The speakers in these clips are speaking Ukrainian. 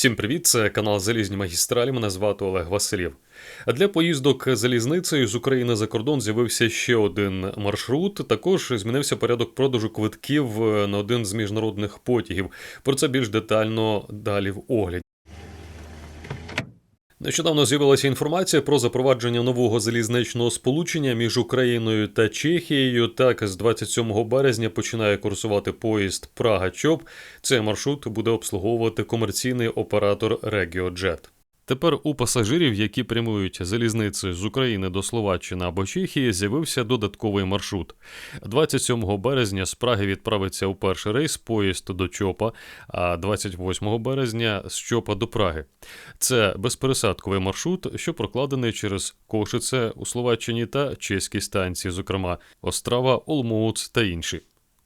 Всім привіт! Це канал Залізні Магістралі. Мене звати Олег Василів. Для поїздок залізницею з України за кордон з'явився ще один маршрут. Також змінився порядок продажу квитків на один з міжнародних потягів. Про це більш детально далі в огляді. Нещодавно з'явилася інформація про запровадження нового залізничного сполучення між Україною та Чехією. Так, з 27 березня починає курсувати поїзд Прага Чоп. Цей маршрут буде обслуговувати комерційний оператор RegioJet. Тепер у пасажирів, які прямують залізницею з України до Словаччини або Чехії, з'явився додатковий маршрут. 27 березня з Праги відправиться у перший рейс поїзд до Чопа, а 28 березня з Чопа до Праги. Це безпересадковий маршрут, що прокладений через Кошице у Словаччині та чеські станції, зокрема Острава, Олмоуц та інші.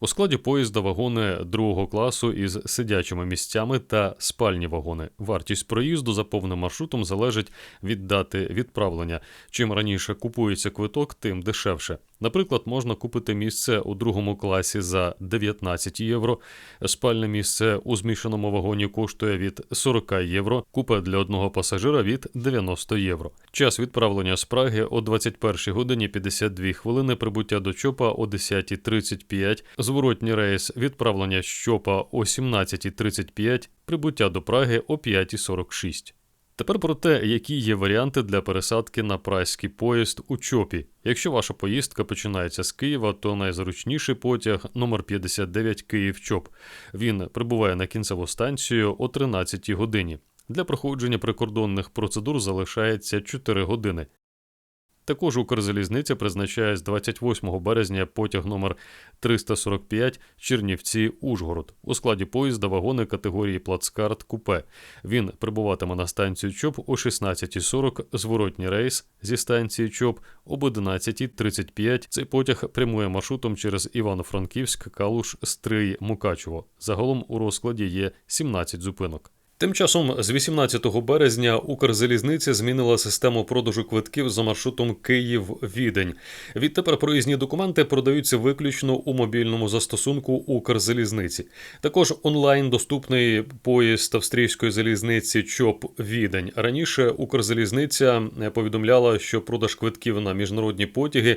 У складі поїзда вагони другого класу із сидячими місцями та спальні вагони. Вартість проїзду за повним маршрутом залежить від дати відправлення. Чим раніше купується квиток, тим дешевше. Наприклад, можна купити місце у другому класі за 19 євро. Спальне місце у змішаному вагоні коштує від 40 євро, купа для одного пасажира від 90 євро. Час відправлення з Праги о 21 годині 52 хвилини, прибуття до Чопа о 10.35, зворотній рейс відправлення з Чопа о 17.35, прибуття до Праги о 5.46. Тепер про те, які є варіанти для пересадки на прайський поїзд у Чопі. Якщо ваша поїздка починається з Києва, то найзручніший потяг номер 59 Київ Чоп. Він прибуває на кінцеву станцію о 13 годині. Для проходження прикордонних процедур залишається 4 години. Також Укрзалізниця призначає з 28 березня потяг номер 345 Чернівці Ужгород у складі поїзда вагони категорії Плацкарт Купе. Він прибуватиме на станцію ЧОП о 16.40, зворотній рейс зі станції ЧОП об 11.35. Цей потяг прямує маршрутом через Івано-Франківськ, Калуш, Стрий, Мукачево. Загалом у розкладі є 17 зупинок. Тим часом, з 18 березня Укрзалізниця змінила систему продажу квитків за маршрутом Київ-Відень. Відтепер проїзні документи продаються виключно у мобільному застосунку Укрзалізниці. Також онлайн доступний поїзд австрійської залізниці ЧОП Відень. Раніше Укрзалізниця повідомляла, що продаж квитків на міжнародні потяги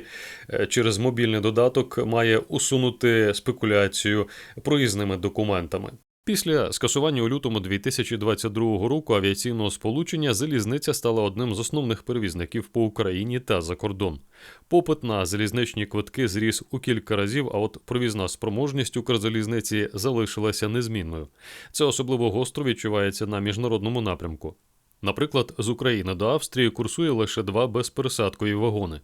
е, через мобільний додаток має усунути спекуляцію проїзними документами. Після скасування у лютому 2022 року авіаційного сполучення залізниця стала одним з основних перевізників по Україні та за кордон. Попит на залізничні квитки зріс у кілька разів, а от провізна спроможність Укрзалізниці залишилася незмінною. Це особливо гостро відчувається на міжнародному напрямку. Наприклад, з України до Австрії курсує лише два безпересадкові вагони.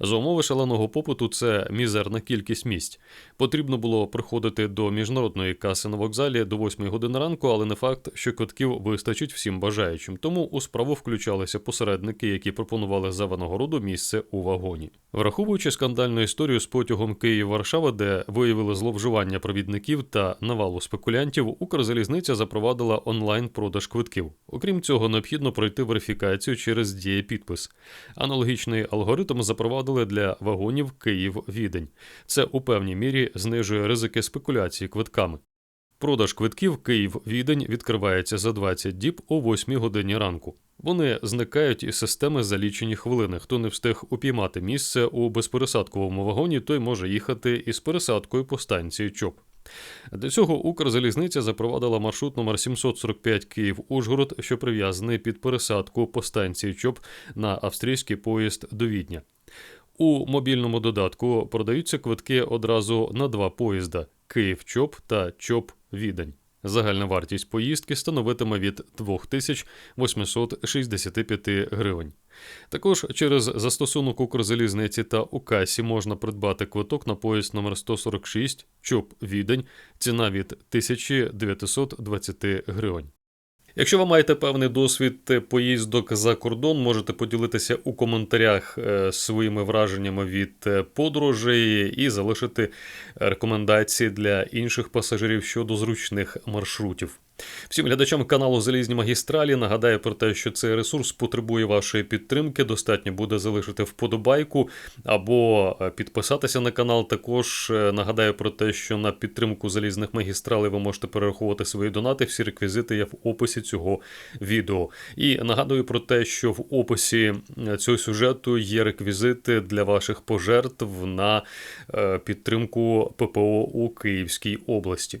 За умови шаленого попиту це мізерна кількість місць. Потрібно було приходити до міжнародної каси на вокзалі до 8 години ранку, але не факт, що квитків вистачить всім бажаючим. Тому у справу включалися посередники, які пропонували за винагороду місце у вагоні. Враховуючи скандальну історію з потягом Київ-Варшава, де виявили зловживання провідників та навалу спекулянтів, Укрзалізниця запровадила онлайн-продаж квитків. Окрім цього, необхідно пройти верифікацію через дієпідпис. Аналогічний алгоритм запровадили для вагонів Київ-Відень. Це у певній мірі знижує ризики спекуляції квитками. Продаж квитків Київ-Відень відкривається за 20 діб о 8 годині ранку. Вони зникають із системи за лічені хвилини. Хто не встиг упіймати місце у безпересадковому вагоні, той може їхати із пересадкою по станції ЧОП. Для цього Укрзалізниця запровадила маршрут номер 745 Київ-Ужгород, що прив'язаний під пересадку по станції ЧОП на австрійський поїзд до Відня. У мобільному додатку продаються квитки одразу на два поїзда Київ-ЧОП та ЧОП-Відень. Загальна вартість поїздки становитиме від 2865 гривень. Також через застосунок Укрзалізниці та у касі можна придбати квиток на поїзд номер 146 ЧОП Відень, ціна від 1920 гривень. Якщо ви маєте певний досвід поїздок за кордон, можете поділитися у коментарях е, своїми враженнями від е, подорожей і залишити рекомендації для інших пасажирів щодо зручних маршрутів. Всім глядачам каналу Залізні магістралі нагадаю про те, що цей ресурс потребує вашої підтримки. Достатньо буде залишити вподобайку або е, підписатися на канал. Також е, нагадаю про те, що на підтримку залізних магістралей ви можете перераховувати свої донати. Всі реквізити є в описі цього відео. І нагадую про те, що в описі е, цього сюжету є реквізити для ваших пожертв на підтримку ППО у Київській області.